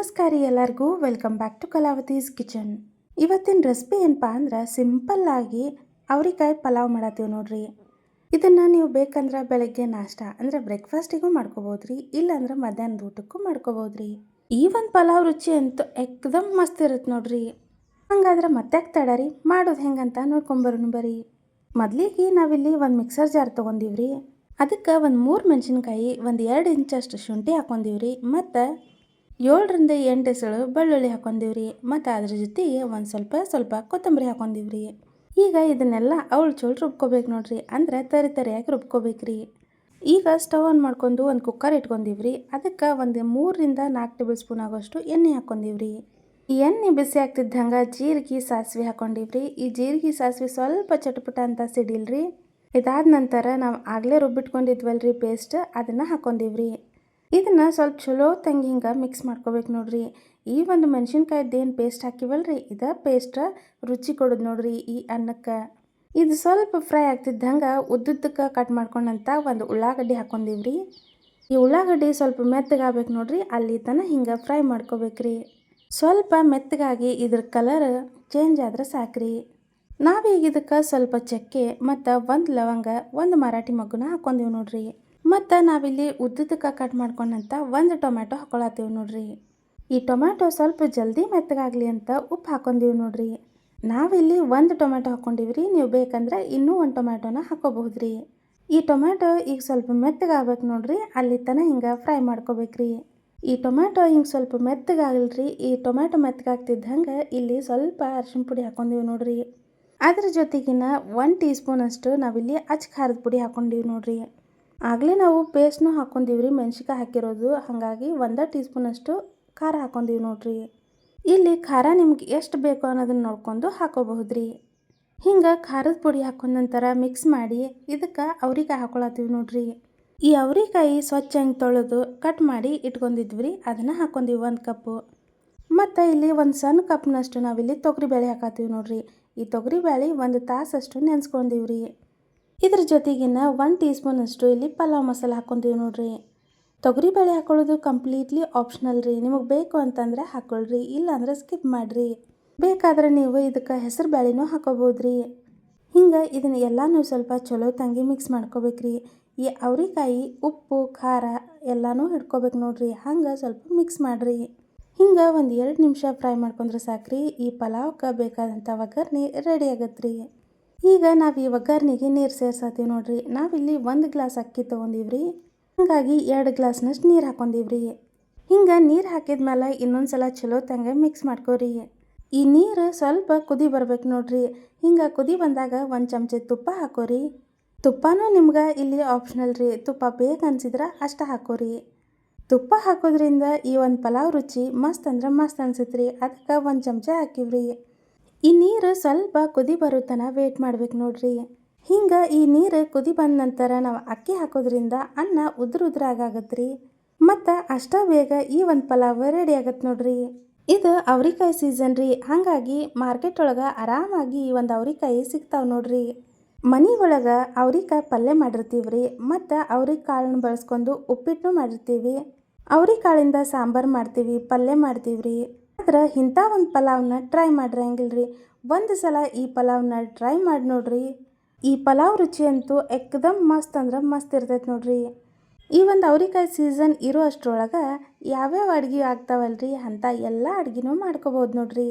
ನಮಸ್ಕಾರ ರೀ ಎಲ್ಲರಿಗೂ. Welcome back to Kalavathi's kitchen. ಇವತ್ತಿನ ರೆಸಿಪಿ ಏನಪ್ಪ ಅಂದ್ರೆ ಸಿಂಪಲ್ ಆಗಿ ಅವ್ರಿಕಾಯಿ ಪಲಾವ್ ಮಾಡತ್ತೀವಿ ನೋಡ್ರಿ. ಇದನ್ನು ನೀವು ಬೇಕಂದ್ರೆ ಬೆಳಗ್ಗೆ ನಾಷ್ಟ, ಅಂದರೆ ಬ್ರೇಕ್ಫಾಸ್ಟಿಗೂ ಮಾಡ್ಕೋಬೋದ್ರಿ, ಇಲ್ಲಾಂದ್ರೆ ಮಧ್ಯಾಹ್ನದ ಊಟಕ್ಕೂ ಮಾಡ್ಕೋಬೋದ್ರಿ. ಈ ಒಂದು ಪಲಾವ್ ರುಚಿ ಅಂತೂ ಎಕ್ದಮ್ ಮಸ್ತ್ ಇರುತ್ತೆ ನೋಡ್ರಿ. ಹಂಗಾದ್ರೆ ಮತ್ತೆ ರೀ ಮಾಡೋದು ಹೆಂಗಂತ ನೋಡ್ಕೊಂಬರೋಣ ಬರ್ರಿ ಮೊದಲಿಗೆ ನಾವಿಲ್ಲಿ ಒಂದು ಮಿಕ್ಸರ್ ಜಾರ್ ತೊಗೊಂಡಿವ್ರಿ. ಅದಕ್ಕೆ ಒಂದು ಮೂರು ಮೆಣಸಿನ್ಕಾಯಿ, ಒಂದು ಎರಡು ಇಂಚಷ್ಟು ಶುಂಠಿ ಹಾಕೊಂಡಿವ್ರಿ, ಮತ್ತು ಏಳರಿಂದ ಎಂಟು ಹೆಸಳು ಬೆಳ್ಳುಳ್ಳಿ ಹಾಕೊಂಡಿವ್ರಿ ಮತ್ತು ಅದ್ರ ಜೊತೆಗೆ ಒಂದು ಸ್ವಲ್ಪ ಸ್ವಲ್ಪ ಕೊತ್ತಂಬರಿ ಹಾಕೊಂಡಿವ್ರಿ ಈಗ ಇದನ್ನೆಲ್ಲ ಅವಳು ಚೋಳು ರುಬ್ಕೋಬೇಕು ನೋಡ್ರಿ, ಅಂದ್ರೆ ತರಿ ತರಿಯಾಗಿ ರುಬ್ಕೋಬೇಕ್ರಿ. ಈಗ ಸ್ಟವ್ ಆನ್ ಮಾಡ್ಕೊಂಡು ಒಂದು ಕುಕ್ಕರ್ ಇಟ್ಕೊಂಡಿವ್ರಿ, ಅದಕ್ಕೆ ಒಂದು ಮೂರರಿಂದ ನಾಲ್ಕು ಟೇಬಲ್ ಸ್ಪೂನ್ ಆಗೋಷ್ಟು ಎಣ್ಣೆ ಹಾಕೊಂಡಿವ್ರಿ ಈ ಎಣ್ಣೆ ಬಿಸಿ ಆಗ್ತಿದ್ದಂಗೆ ಜೀರಿಗೆ, ಸಾಸಿವೆ ಹಾಕೊಂಡಿವ್ರಿ ಈ ಜೀರಿಗೆ, ಸಾಸಿವೆ ಸ್ವಲ್ಪ ಚಟಪಟ ಅಂತ ಸಿಡಿಲ್ರಿ. ಇದಾದ ನಂತರ ನಾವು ಆಗಲೇ ರುಬ್ಬಿಟ್ಕೊಂಡಿದ್ವಲ್ರಿ ಪೇಸ್ಟ್, ಅದನ್ನು ಹಾಕೊಂಡಿವ್ರಿ ಇದನ್ನು ಸ್ವಲ್ಪ ಚಲೋ ತಂಗಿ ಹಿಂಗೆ ಮಿಕ್ಸ್ ಮಾಡ್ಕೋಬೇಕು ನೋಡ್ರಿ. ಈ ಒಂದು ಮೆಣಸಿನ್ಕಾಯ್ದು ಏನು ಪೇಸ್ಟ್ ಹಾಕಿವಲ್ರಿ? ಇದು ಪೇಸ್ಟ್ ರುಚಿ ಕೊಡೋದು ನೋಡ್ರಿ ಈ ಅನ್ನಕ್ಕೆ. ಇದು ಸ್ವಲ್ಪ ಫ್ರೈ ಆಗ್ತಿದ್ದಂಗೆ ಉದ್ದುದ್ದಕ್ಕೆ ಕಟ್ ಮಾಡ್ಕೊಂಡಂತ ಒಂದು ಉಳ್ಳಾಗಡ್ಡಿ ಹಾಕೊಂಡಿವ್ರಿ. ಈ ಉಳ್ಳಾಗಡ್ಡಿ ಸ್ವಲ್ಪ ಮೆತ್ತಗಾಗಬೇಕು ನೋಡ್ರಿ, ಅಲ್ಲಿ ತನಕ ಹಿಂಗೆ ಫ್ರೈ ಮಾಡ್ಕೋಬೇಕ್ರಿ. ಸ್ವಲ್ಪ ಮೆತ್ತಗಾಗಿ ಇದ್ರ ಕಲರ್ ಚೇಂಜ್ ಆದ್ರೆ ಸಾಕ್ರಿ. ನಾವೀಗ ಇದಕ್ಕೆ ಸ್ವಲ್ಪ ಚಕ್ಕೆ ಮತ್ತು ಒಂದು ಲವಂಗ, ಒಂದು ಮರಾಠಿ ಮಗ್ಗುನ ಹಾಕ್ಕೊಂಡಿವಿ ನೋಡ್ರಿ. ಮತ್ತು ನಾವಿಲ್ಲಿ ಉದ್ದದಕ್ಕೆ ಕಟ್ ಮಾಡ್ಕೊಂಡಂತ ಒಂದು ಟೊಮ್ಯಾಟೊ ಹಾಕೊಳತ್ತೀವಿ ನೋಡ್ರಿ. ಈ ಟೊಮ್ಯಾಟೊ ಸ್ವಲ್ಪ ಜಲ್ದಿ ಮೆತ್ತಗಾಗಲಿ ಅಂತ ಉಪ್ಪು ಹಾಕೊಂಡೀವಿ ನೋಡ್ರಿ. ನಾವಿಲ್ಲಿ ಒಂದು ಟೊಮ್ಯಾಟೊ ರೀ ನೀವು ಬೇಕಂದ್ರೆ ಇನ್ನೂ ಒಂದು ಟೊಮ್ಯಾಟೊನ ಹಾಕೋಬಹುದ್ರಿ. ಈ ಟೊಮ್ಯಾಟೊ ಈಗ ಸ್ವಲ್ಪ ಮೆತ್ತಗಾಗ್ಬೇಕು ನೋಡ್ರಿ. ಅಲ್ಲಿ ತನ ಹಿಂಗೆ ಫ್ರೈ ಮಾಡ್ಕೋಬೇಕ್ರಿ. ಈ ಟೊಮ್ಯಾಟೊ ಹಿಂಗೆ ಸ್ವಲ್ಪ ಮೆತ್ತಗಾಗಲ್ರಿ ಈ ಟೊಮ್ಯಾಟೊ ಮೆತ್ತಗಾಗ್ತಿದ್ದಂಗೆ ಇಲ್ಲಿ ಸ್ವಲ್ಪ ಅರಿಶಿನ ಪುಡಿ ಹಾಕೊಂಡಿವಿ ನೋಡ್ರಿ. ಅದ್ರ ಜೊತೆಗಿನ ಒನ್ ಟೀ ಸ್ಪೂನಷ್ಟು ನಾವಿಲ್ಲಿ ಅಚ್ಚ ಖಾರದ ಪುಡಿ ಹಾಕೊಂಡಿವಿ ನೋಡ್ರಿ. ಆಗಲೇ ನಾವು ಪೇಸ್ಟ್ನೂ ಹಾಕೊಂಡಿವ್ರಿ ಮೆಣ್ಸಿಕಾಯಿ ಹಾಕಿರೋದು. ಹಾಗಾಗಿ ಒಂದು ಟೀ ಸ್ಪೂನಷ್ಟು ಖಾರ ಹಾಕೊಂಡಿವಿ ನೋಡ್ರಿ. ಇಲ್ಲಿ ಖಾರ ನಿಮ್ಗೆ ಎಷ್ಟು ಬೇಕು ಅನ್ನೋದನ್ನ ನೋಡ್ಕೊಂಡು ಹಾಕೋಬಹುದ್ರಿ. ಹಿಂಗೆ ಖಾರದ ಪುಡಿ ಹಾಕೊಂಡ ನಂತರ ಮಿಕ್ಸ್ ಮಾಡಿ ಇದಕ್ಕೆ ಅವ್ರಿಕಾಯಿ ಹಾಕೊಳತ್ತೀವಿ ನೋಡ್ರಿ. ಈ ಅವ್ರಿಕಾಯಿ ಸ್ವಚ್ಛ ಹಂಗೆ ತೊಳೆದು ಕಟ್ ಮಾಡಿ ಇಟ್ಕೊಂಡಿದ್ವಿ ಅದನ್ನು ಹಾಕೊಂಡಿವಿ ಒಂದು ಕಪ್ಪು ಮತ್ತು ಇಲ್ಲಿ ಒಂದು ಸಣ್ಣ ಕಪ್ನಷ್ಟು ನಾವಿಲ್ಲಿ ತೊಗರಿಬೇಳೆ ಹಾಕತ್ತೀವಿ ನೋಡ್ರಿ. ಈ ತೊಗರಿಬೇಳೆ ಒಂದು ತಾಸಷ್ಟು ನೆನೆಸ್ಕೊಂಡಿವ್ರಿ. ಇದ್ರ ಜೊತೆಗಿನ ಒನ್ ಟೀ ಸ್ಪೂನಷ್ಟು ಇಲ್ಲಿ ಪಲಾವ್ ಮಸಾಲೆ ಹಾಕ್ಕೊಂತೀವಿ ನೋಡ್ರಿ. ತೊಗರಿಬೇಳೆ ಹಾಕೊಳ್ಳೋದು ಕಂಪ್ಲೀಟ್ಲಿ ಆಪ್ಷನಲ್ ರೀ. ನಿಮಗೆ ಬೇಕು ಅಂತಂದರೆ ಹಾಕ್ಕೊಳ್ರಿ ಇಲ್ಲಾಂದ್ರೆ ಸ್ಕಿಪ್ ಮಾಡಿರಿ. ಬೇಕಾದ್ರೆ ನೀವು ಇದಕ್ಕೆ ಹೆಸರು ಬೇಳೆನೂ ಹಾಕೋಬೋದ್ರಿ. ಹಿಂಗೆ ಇದನ್ನ ಎಲ್ಲನೂ ಸ್ವಲ್ಪ ಚಲೋ ತಂಗಿ ಮಿಕ್ಸ್ ಮಾಡ್ಕೋಬೇಕ್ರಿ. ಈ ಅವ್ರಿಕಾಯಿ, ಉಪ್ಪು, ಖಾರ ಎಲ್ಲನೂ ಹಿಡ್ಕೋಬೇಕು ನೋಡ್ರಿ. ಹಂಗೆ ಸ್ವಲ್ಪ ಮಿಕ್ಸ್ ಮಾಡಿರಿ. ಹಿಂಗೆ ಒಂದು ಎರಡು ನಿಮಿಷ ಫ್ರೈ ಮಾಡ್ಕೊಂಡ್ರೆ ಸಾಕ್ರಿ. ಈ ಪಲಾವ್ಗೆ ಬೇಕಾದಂಥ ಒಗ್ಗರಣೆ ರೆಡಿ ಆಗತ್ತೆ ಈಗ ನಾವು ಈ ಒಗ್ಗರಣೆಗೆ ನೀರು ಸೇರ್ಸತ್ತೀವಿ ನೋಡ್ರಿ. ನಾವಿಲ್ಲಿ ಒಂದು ಗ್ಲಾಸ್ ಅಕ್ಕಿ ತೊಗೊಂಡಿವ್ರಿ. ಹಾಗಾಗಿ ಎರಡು ಗ್ಲಾಸ್ನಷ್ಟು ನೀರು ಹಾಕೊಂಡಿವ್ರಿ. ಹಿಂಗೆ ನೀರು ಹಾಕಿದ್ಮೇಲೆ ಇನ್ನೊಂದು ಸಲ ಚಲೋ ತಂಗೆ ಮಿಕ್ಸ್ ಮಾಡ್ಕೋರಿ. ಈ ನೀರು ಸ್ವಲ್ಪ ಕುದಿ ಬರ್ಬೇಕು ನೋಡ್ರಿ. ಹಿಂಗೆ ಕುದಿ ಬಂದಾಗ ಒಂದು ಚಮಚ ತುಪ್ಪ ಹಾಕೋರಿ. ತುಪ್ಪನೂ ನಿಮ್ಗೆ ಇಲ್ಲಿ ಆಪ್ಷನಲ್ ರೀ. ತುಪ್ಪ ಬೇಕನ್ಸಿದ್ರೆ ಅಷ್ಟು ಹಾಕೋರಿ. ತುಪ್ಪ ಹಾಕೋದ್ರಿಂದ ಈ ಒಂದು ಪಲಾವ್ ರುಚಿ ಮಸ್ತ್ ಅಂದ್ರೆ ಮಸ್ತ್ ಅನ್ಸುತ್ತೆ ರೀ ಅದಕ್ಕೆ ಒಂದು ಚಮಚ ಹಾಕಿವ್ರಿ. ಈ ನೀರು ಸ್ವಲ್ಪ ಕುದಿ ಬರುತ್ತನ ವೇಟ್ ಮಾಡ್ಬೇಕು ನೋಡ್ರಿ. ಹಿಂಗೆ ಈ ನೀರು ಕುದಿ ಬಂದ ನಂತರ ನಾವು ಅಕ್ಕಿ ಹಾಕೋದ್ರಿಂದ ಅನ್ನ ಉದ್ರ ಉದ್ರ ರೀ ಮತ್ತು ಅಷ್ಟ ಬೇಗ ಈ ಒಂದು ಪಲಾವ್ ರೆಡಿ ಆಗತ್ತೆ ನೋಡ್ರಿ. ಇದು ಅವ್ರಿಕಾಯಿ ಸೀಸನ್ ರೀ. ಹಾಗಾಗಿ ಮಾರ್ಕೆಟ್ ಒಳಗೆ ಆರಾಮಾಗಿ ಈ ಒಂದು ಅವ್ರಿಕಾಯಿ ಸಿಗ್ತಾವೆ ನೋಡ್ರಿ. ಮನೆ ಒಳಗೆ ಅವ್ರಿಕಾಯಿ ಪಲ್ಯ ಮಾಡಿರ್ತೀವಿ ಮತ್ತು ಅವ್ರಿಗೆ ಕಾಳನ್ನ ಬಳಸ್ಕೊಂಡು ಉಪ್ಪಿಟ್ಟು ಮಾಡಿರ್ತೀವಿ. ಅವ್ರಿಕಾಳಿಂದ ಸಾಂಬಾರು ಮಾಡ್ತೀವಿ, ಪಲ್ಯ ಮಾಡ್ತೀವಿ ರೀ ಆದ್ರೆ ಇಂಥ ಒಂದು ಪಲಾವ್ನ ಟ್ರೈ ಮಾಡ್ರಿ ಹಂಗಿಲ್ರಿ ಒಂದು ಸಲ ಈ ಪಲಾವ್ನ ಟ್ರೈ ಮಾಡಿ ನೋಡ್ರಿ. ಈ ಪಲಾವ್ ರುಚಿ ಅಂತೂ ಎಕ್ದಮ್ ಮಸ್ತ್ ಅಂದ್ರೆ ಮಸ್ತ್ ಇರ್ತೈತೆ ನೋಡ್ರಿ. ಈ ಒಂದು ಅವ್ರಿಕಾಯಿ ಸೀಸನ್ ಇರೋ ಅಷ್ಟರೊಳಗೆ ಯಾವ್ಯಾವ ಅಡ್ಗೆ ಆಗ್ತಾವಲ್ರಿ ಅಂಥ ಎಲ್ಲ ಅಡ್ಗೆನೂ ಮಾಡ್ಕೋಬೋದು ನೋಡ್ರಿ.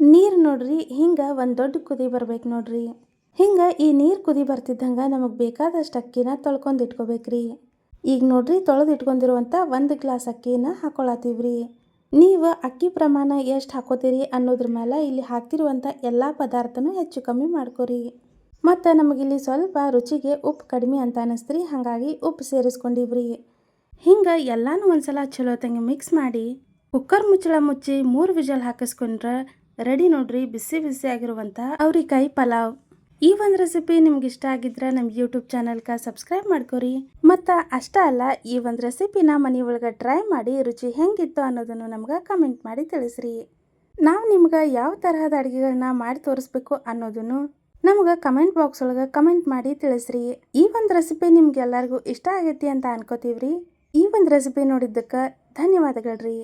ನೀರು ನೋಡ್ರಿ, ಹಿಂಗೆ ಒಂದು ದೊಡ್ಡ ಕುದಿ ಬರ್ಬೇಕು ನೋಡ್ರಿ. ಹಿಂಗೆ ಈ ನೀರು ಕುದಿ ಬರ್ತಿದ್ದಂಗೆ ನಮಗೆ ಬೇಕಾದಷ್ಟು ಅಕ್ಕಿನ ತೊಳ್ಕೊಂಡು ಇಟ್ಕೋಬೇಕ್ರಿ. ಈಗ ನೋಡ್ರಿ ತೊಳೆದು ಇಟ್ಕೊಂಡಿರುವಂಥ ಒಂದು ಗ್ಲಾಸ್ ಅಕ್ಕಿನ ಹಾಕೊಳತ್ತೀವ್ರಿ. ನೀವು ಅಕ್ಕಿ ಪ್ರಮಾಣ ಎಷ್ಟು ಹಾಕೋತೀರಿ ಅನ್ನೋದ್ರ ಮೇಲೆ ಇಲ್ಲಿ ಹಾಕಿರುವಂಥ ಎಲ್ಲ ಪದಾರ್ಥನೂ ಹೆಚ್ಚು ಕಮ್ಮಿ ಮಾಡ್ಕೊರಿ. ಮತ್ತು ನಮಗಿಲ್ಲಿ ಸ್ವಲ್ಪ ರುಚಿಗೆ ಉಪ್ಪು ಕಡಿಮೆ ಅಂತ ಅನ್ನಿಸ್ತೀರಿ ಹಾಗಾಗಿ ಉಪ್ಪು ಸೇರಿಸ್ಕೊಂಡಿವ್ರಿ. ಹಿಂಗೆ ಎಲ್ಲನೂ ಒಂದ್ಸಲ ಚಲೋ ತಂಗಿ ಮಿಕ್ಸ್ ಮಾಡಿ ಕುಕ್ಕರ್ ಮುಚ್ಚಳ ಮುಚ್ಚಿ ಮೂರು ವಿಜಲ್ ಹಾಕಿಸ್ಕೊಂಡ್ರೆ ರೆಡಿ ನೋಡ್ರಿ, ಬಿಸಿ ಬಿಸಿ ಆಗಿರುವಂಥ ಅವ್ರಿಕಾಯಿ ಪಲಾವ್. ಈ ಒಂದು ರೆಸಿಪಿ ನಿಮ್ಗೆ ಇಷ್ಟ ಆಗಿದ್ರೆ ನಮ್ಮ ಯೂಟ್ಯೂಬ್ ಚಾನಲ್ಗೆ ಸಬ್ಸ್ಕ್ರೈಬ್ ಮಾಡ್ಕೊರಿ. ಮತ್ತು ಅಷ್ಟೇ ಅಲ್ಲ, ಈ ಒಂದು ರೆಸಿಪಿನ ಮನೆ ಒಳಗೆ ಟ್ರೈ ಮಾಡಿ ರುಚಿ ಹೆಂಗಿತ್ತು ಅನ್ನೋದನ್ನು ನಮ್ಗೆ ಕಮೆಂಟ್ ಮಾಡಿ ತಿಳಿಸ್ರಿ. ನಾವು ನಿಮ್ಗೆ ಯಾವ ತರಹದ ಅಡುಗೆಗಳನ್ನ ಮಾಡಿ ತೋರಿಸ್ಬೇಕು ಅನ್ನೋದನ್ನು ನಮ್ಗೆ ಕಮೆಂಟ್ ಬಾಕ್ಸ್ ಒಳಗೆ ಕಮೆಂಟ್ ಮಾಡಿ ತಿಳಿಸ್ರಿ. ಈ ಒಂದು ರೆಸಿಪಿ ನಿಮ್ಗೆ ಎಲ್ಲರಿಗೂ ಇಷ್ಟ ಆಗೈತಿ ಅಂತ ಅನ್ಕೋತೀವ್ರಿ. ಈ ಒಂದು ರೆಸಿಪಿ ನೋಡಿದ್ದಕ್ಕೆ ಧನ್ಯವಾದಗಳ್ರಿ.